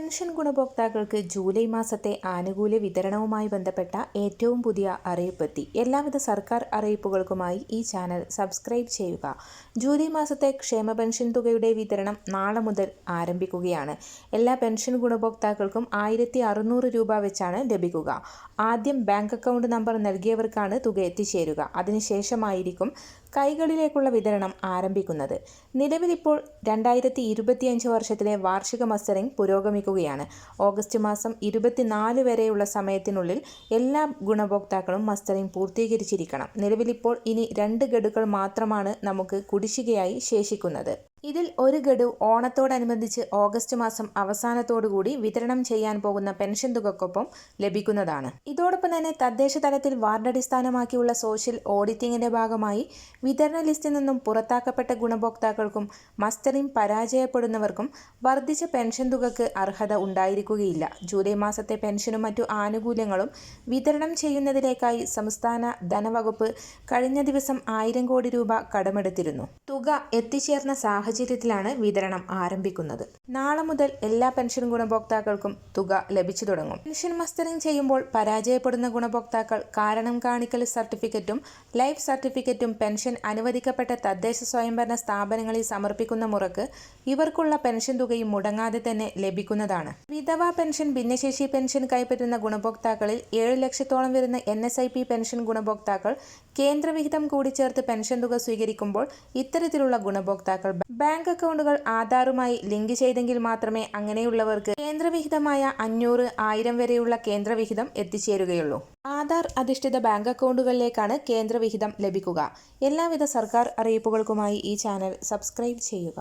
Pension ഗുണഭോക്താക്കൾക്ക് July മാസത്തെ ആനുകൂല്യ വിതരണവുമായി ബന്ധപ്പെട്ട ഏറ്റവും പുതിയ അറിയിപ്പെത്തി. എല്ലാവിധ സർക്കാർ അറിയിപ്പുകൾക്കുമായി ഈ ചാനൽ സബ്സ്ക്രൈബ് ചെയ്യുക. ജൂലൈ മാസത്തെ ക്ഷേമ പെൻഷൻ തുകയുടെ വിതരണം നാളെ മുതൽ ആരംഭിക്കുകയാണ്. എല്ലാ പെൻഷൻ ഗുണഭോക്താക്കൾക്കും ആയിരത്തി അറുന്നൂറ് രൂപ വെച്ചാണ് ലഭിക്കുക. ആദ്യം ബാങ്ക് അക്കൗണ്ട് നമ്പർ നൽകിയവർക്കാണ് തുക എത്തിച്ചേരുക. അതിനുശേഷമായിരിക്കും കൈകളിലേക്കുള്ള വിതരണം ആരംഭിക്കുന്നത്. നിലവിലിപ്പോൾ രണ്ടായിരത്തി ഇരുപത്തിയഞ്ച് വർഷത്തിലെ വാർഷിക മസ്റ്ററിംഗ് പുരോഗമിക്കുകയാണ്. ഓഗസ്റ്റ് മാസം ഇരുപത്തിനാല് വരെയുള്ള സമയത്തിനുള്ളിൽ എല്ലാ ഗുണഭോക്താക്കളും മസ്റ്ററിംഗ് പൂർത്തീകരിച്ചിരിക്കണം. നിലവിലിപ്പോൾ ഇനി രണ്ട് ഗഡുക്കൾ മാത്രമാണ് നമുക്ക് കുടിശ്ശികയായി ശേഷിക്കുന്നത്. ഇതിൽ ഒരു ഗഡു ഓണത്തോടനുബന്ധിച്ച് ഓഗസ്റ്റ് മാസം അവസാനത്തോടുകൂടി വിതരണം ചെയ്യാൻ പോകുന്ന പെൻഷൻ തുകക്കൊപ്പം ലഭിക്കുന്നതാണ്. ഇതോടൊപ്പം തന്നെ തദ്ദേശ തലത്തിൽ വാർഡടിസ്ഥാനമാക്കിയുള്ള സോഷ്യൽ ഓഡിറ്റിംഗിന്റെ ഭാഗമായി വിതരണ ലിസ്റ്റിൽ നിന്നും പുറത്താക്കപ്പെട്ട ഗുണഭോക്താക്കൾക്കും മസ്റ്ററിംഗ് പരാജയപ്പെടുന്നവർക്കും വർദ്ധിച്ച പെൻഷൻ തുകക്ക് അർഹത ഉണ്ടായിരിക്കുകയില്ല. ജൂലൈ മാസത്തെ പെൻഷനും മറ്റു ആനുകൂല്യങ്ങളും വിതരണം ചെയ്യുന്നതിലേക്കായി സംസ്ഥാന ധനവകുപ്പ് കഴിഞ്ഞ ദിവസം ആയിരം കോടി രൂപ കടമെടുത്തിരുന്നു. തുക എത്തിച്ചേർന്ന സാഹചര്യത്തിലാണ് വിതരണം ആരംഭിക്കുന്നത്. നാളെ മുതൽ എല്ലാ പെൻഷൻ ഗുണഭോക്താക്കൾക്കും തുക ലഭിച്ചു തുടങ്ങും. പെൻഷൻ മസ്റ്ററിംഗ് ചെയ്യുമ്പോൾ പരാജയപ്പെടുന്ന ഗുണഭോക്താക്കൾ കാരണം കാണിക്കൽ സർട്ടിഫിക്കറ്റും ലൈഫ് സർട്ടിഫിക്കറ്റും പെൻഷൻ അനുവദിക്കപ്പെട്ട തദ്ദേശ സ്വയംഭരണ സ്ഥാപനങ്ങളിൽ സമർപ്പിക്കുന്ന മുറക്ക് ഇവർക്കുള്ള പെൻഷൻ തുകയും മുടങ്ങാതെ തന്നെ ലഭിക്കുന്നതാണ്. വിധവ പെൻഷൻ ഭിന്നശേഷി പെൻഷൻ കൈപ്പറ്റുന്ന ഗുണഭോക്താക്കളിൽ ഏഴ് ലക്ഷത്തോളം വരുന്ന N S I P pension ഗുണഭോക്താക്കൾ കേന്ദ്രവിഹിതം കൂടി ചേർത്ത് പെൻഷൻ തുക സ്വീകരിക്കുമ്പോൾ ഇത്തരത്തിലുള്ള ഗുണഭോക്താക്കൾ ബാങ്ക് അക്കൗണ്ടുകൾ ആധാറുമായി ലിങ്ക് ചെയ്തെങ്കിൽ മാത്രമേ അങ്ങനെയുള്ളവർക്ക് കേന്ദ്രവിഹിതമായ അഞ്ഞൂറ് ആയിരം വരെയുള്ള കേന്ദ്രവിഹിതം എത്തിച്ചേരുകയുള്ളൂ. ആധാർ അധിഷ്ഠിത ബാങ്ക് അക്കൗണ്ടുകളിലേക്കാണ് കേന്ദ്രവിഹിതം ലഭിക്കുക. എല്ലാവിധ സർക്കാർ അറിയിപ്പുകൾക്കുമായി ഈ ചാനൽ സബ്സ്ക്രൈബ് ചെയ്യുക.